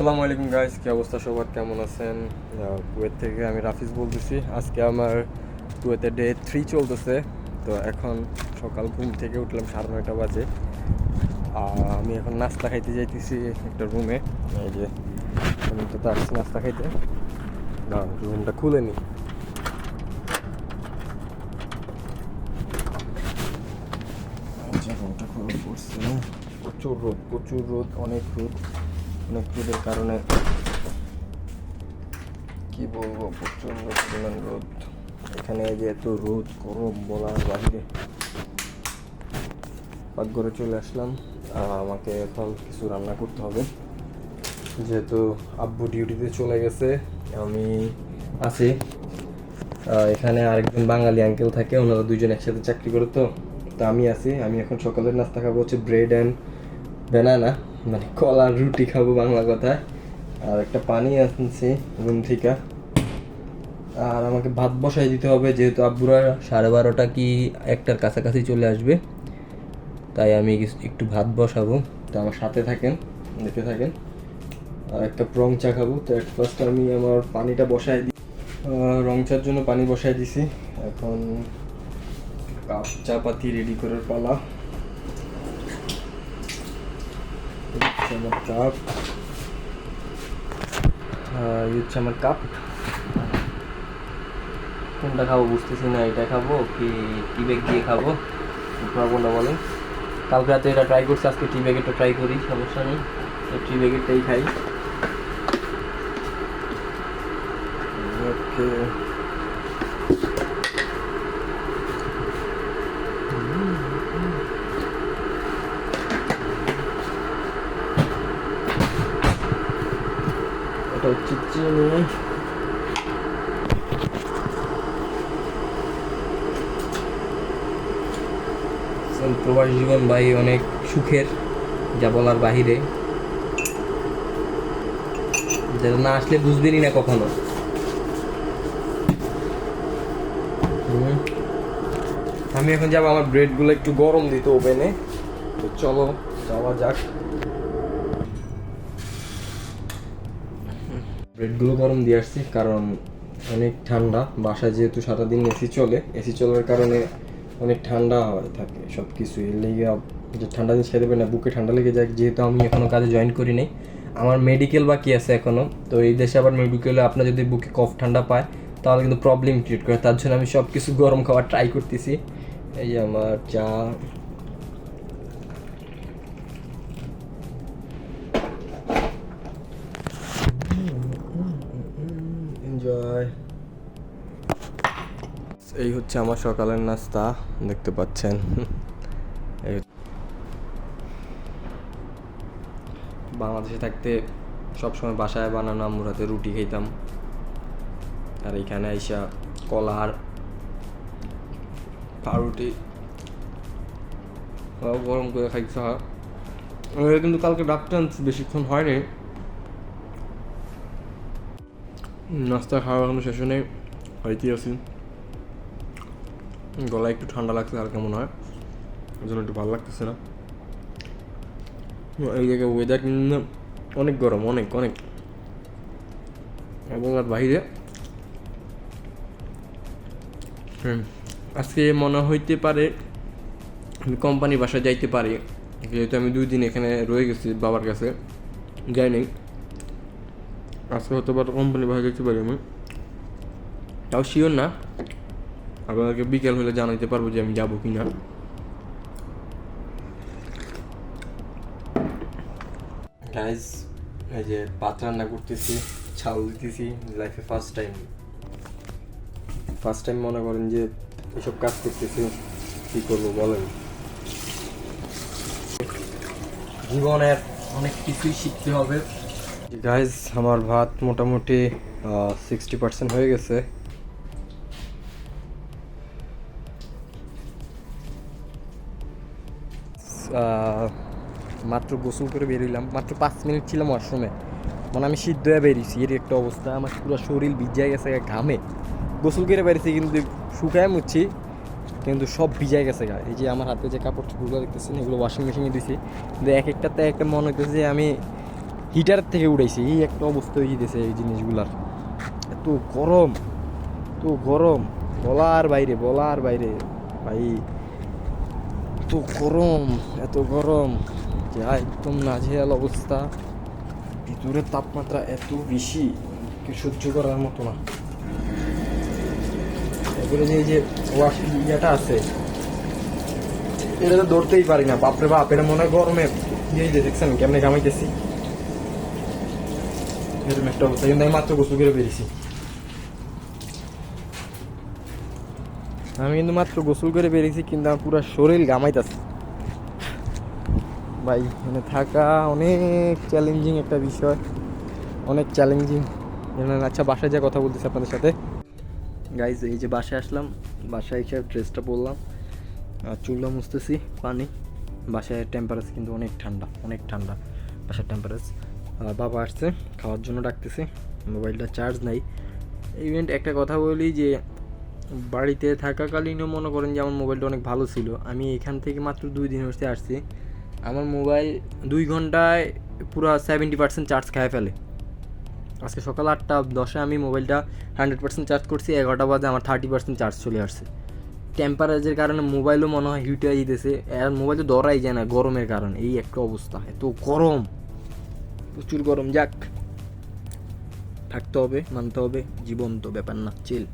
আসসালামু আলাইকুম গাইস কি অবস্থা সবার? কেমন আছেন? কুয়েত থেকে আমি রাফিজ বলতেছি। আজকে আমার কুয়েতে ডে থ্রি চলতেছে। তো এখন সকাল ঘুম থেকে উঠলাম সাড়ে নয়টা বাজে। আমি এখন নাস্তা খাইতে যাইতেছি একটা রুমে এই যে, আমি তো আসছি নাস্তা খাইতে। না রুমটা খুলে নি। আচ্ছা রুমটা পড়ছে। প্রচুর রোদ প্রচুর রোদ, অনেক রোদ। অনেক রোদের কারণে কি বলব প্রচুর রোদ পরিমাণ রোদ। এখানে যে এত রোদ, গরম বলার বাইরে পাকঘরে চলে আসলাম। আমাকে এখন কিছু রান্না করতে হবে। যেহেতু আব্বু ডিউটিতে চলে গেছে, আমি আছি। এখানে আরেকজন বাঙালি আঙ্কেল থাকে, ওনারা দুইজন একসাথে চাকরি করে তো। তো আমি আছি। আমি এখন সকালের নাস্তা খাব হচ্ছে ব্রেড অ্যান্ড বেনানা মানে কলার রুটি খাব বাংলা কথায়। আর একটা পানি আনছি রুম থেকে। আর আমাকে ভাত বসাই দিতে হবে, যেহেতু আব্বুরা সাড়ে বারোটা কি একটার কাছাকাছি চলে আসবে। তাই আমি একটু ভাত বসাবো। তো আমার সাথে থাকেন, দেখতে থাকেন। আর একটা রং চা খাব। তো এক ফার্স্ট আমি আমার পানিটা বসাই দিই রং চার জন্য পানি বসাই দিছি। এখন কাপ চা পাতি রেডি করার পালা এই হচ্ছে আমার কাপ এই হচ্ছে আমার কাপ কোনটা খাব বুঝতেছি না, এটা খাব কি টি ব্যাগ দিয়ে খাব? আপনারা কোনটা বলেন কালকে রাতে এটা ট্রাই করছি, আজকে টি ব্যাগেরটা ট্রাই করি, সমস্যা নেই। টি ব্যাগেরটাই খাই। ওকে এটা হচ্ছে চিনি প্রবাস জীবন ভাই অনেক সুখের, যা বলার বাহিরে। যেটা না আসলে বুঝবেনই না কখনো। আমি এখন যাব, আমার ব্রেডগুলো একটু গরম দিতে ওভেনে তো চলো, যাওয়া যাক। ব্রেডগুলো গরম দিয়ে আসছি, কারণ অনেক ঠান্ডা। বাসায় যেহেতু সারাদিন এসি চলে, এসি চলার কারণে অনেক ঠান্ডা হয়ে থাকে সব কিছু এর লেগে যে ঠান্ডা জিনিস খেতে পারি না, বুকে ঠান্ডা লেগে যায়। যেহেতু আমি এখনও কাজে জয়েন করি নাই। আমার মেডিকেল বাকি আছে এখনও তো এই দেশে আবার মেডিকেলে আপনার যদি বুকে কফ ঠান্ডা পায়, তাহলে কিন্তু প্রবলেম ক্রিয়েট করে। তার জন্য আমি সব কিছু গরম খাওয়ার ট্রাই করতেছি। এই আমার চা এনজয় এই হচ্ছে আমার সকালের নাস্তা, দেখতে পাচ্ছেন। বাংলাদেশে থাকতে সবসময় বাসায় বানানো আম্মুর হাতে রুটি খেতাম আর এইখানে আইসা কলার পাউরুটি। গরম করে খাইতে হয় কিন্তু কালকে ডাক্তার বেশিক্ষণ হয়নি নাস্তা খাওয়া এখনও শেষ নেই হইতে আছি গলায় একটু ঠান্ডা লাগছে আর কেমন হয়। ওই জন্য একটু ভালো লাগতেছে না। এই জায়গায় ওয়েদার কিন্তু অনেক গরম, অনেক অনেক। এবং আর বাইরে। আজকে মনে হইতে পারে আমি কোম্পানি বাসায় যাইতে পারি। যেহেতু আমি দুই দিন এখানে রয়ে গেছি বাবার কাছে। যাই আজকে হতে পারে কোম্পানি বাসায় যেতে পারি আমি। তাও শিওর না। আপনাদেরকে বিকেল হলে জানাইতে পারব যে আমি যাব কি না গাইজ এই যে ভাত রান্না করতেছি, চাউল দিতেছি লাইফে ফার্স্ট টাইম ফার্স্ট টাইম মনে করেন যে এসব কাজ করতেছি, কি করব বলেন? জীবনের অনেক কিছুই শিখতে হবে। গাইজ আমার ভাত মোটামুটি সিক্সটি পার্সেন্ট হয়ে গেছে। মাত্র গোসল করে বেরোলাম মাত্র পাঁচ মিনিট ছিলাম ওয়াশরুমে। মানে আমি সিদ্ধ হয়ে বেরিয়েছি এর একটা অবস্থা। আমার পুরো শরীর ভিজাই গেছে ঘামে। গোসল করে বেরিয়েছি, কিন্তু শুকায় মুচ্ছি, কিন্তু সব ভিজাই গেছে, গা। এই যে আমার হাতে যে কাপড় চোপড়গুলো দেখতেছেন, এগুলো ওয়াশিং মেশিনে দিছি। কিন্তু এক একটাতে একটা মনে হইতেছে যে আমি হিটার থেকে উড়াইছে। এই একটা অবস্থা হয়ে যেতেছে এই জিনিসগুলার। এত গরম এত গরম। বলার বাইরে বলার বাইরে। ভাই, এত গরম এত গরম। যা একদম নাজেহাল অবস্থা। ভিতরের তাপমাত্রা এত বেশি সহ্য করার মতো না। এরপরে যে এই যে ওয়াশ ইয়েটা আছে, এটা তো ধরতেই পারি না। বাপরে বাপ, এটা মনে হয় গরমে দেখছেন কেমনে ঘামাইতেছি। এরকম একটা অবস্থা কিন্তু আমি মাত্র গোসল করে বেরিয়েছি আমি কিন্তু মাত্র গোসল করে বেরিয়েছি, কিন্তু আমার পুরো শরীর ঘামাইতেছে। ভাই, এখানে থাকা অনেক চ্যালেঞ্জিং একটা বিষয়। অনেক চ্যালেঞ্জিং আচ্ছা বাসায় যা কথা বলতেছি আপনাদের সাথে। গাইজ এই যে বাসায় আসলাম, বাসায় এসে ড্রেসটা পরলাম। আর চুলটা মুছতেছি, পানি। বাসায় টেম্পারেচার কিন্তু অনেক ঠান্ডা অনেক ঠান্ডা বাসার টেম্পারেচার বাবা আসছে, খাওয়ার জন্য ডাকতেছে, মোবাইলটা চার্জ নাই। ইভেন্ট একটা কথা বলি যে, বাড়িতে থাকাকালীনও মনে করেন যে আমার মোবাইলটা অনেক ভালো ছিল। আমি এখান থেকে মাত্র দুই দিন হচ্ছে আসছি। আমার মোবাইল দুই ঘন্টায় পুরো সেভেন্টি পার্সেন্ট চার্জ খায় ফেলে। আজকে সকাল আটটা, দশে আমি মোবাইলটা হান্ড্রেড পার্সেন্ট চার্জ করছি, এগারোটা বাজে আমার থার্টি পার্সেন্ট চার্জ চলে আসছে। টেম্পারেচারের কারণে মোবাইলও মনে হয় হিট হয়ে যেতেছে আর মোবাইল তো ধরাই যায় না গরমের কারণে, এই একটা অবস্থা, এত গরম। প্রচুর গরম যাক। থাকতে হবে মানতে হবে জীবন্ত ব্যাপার না চিল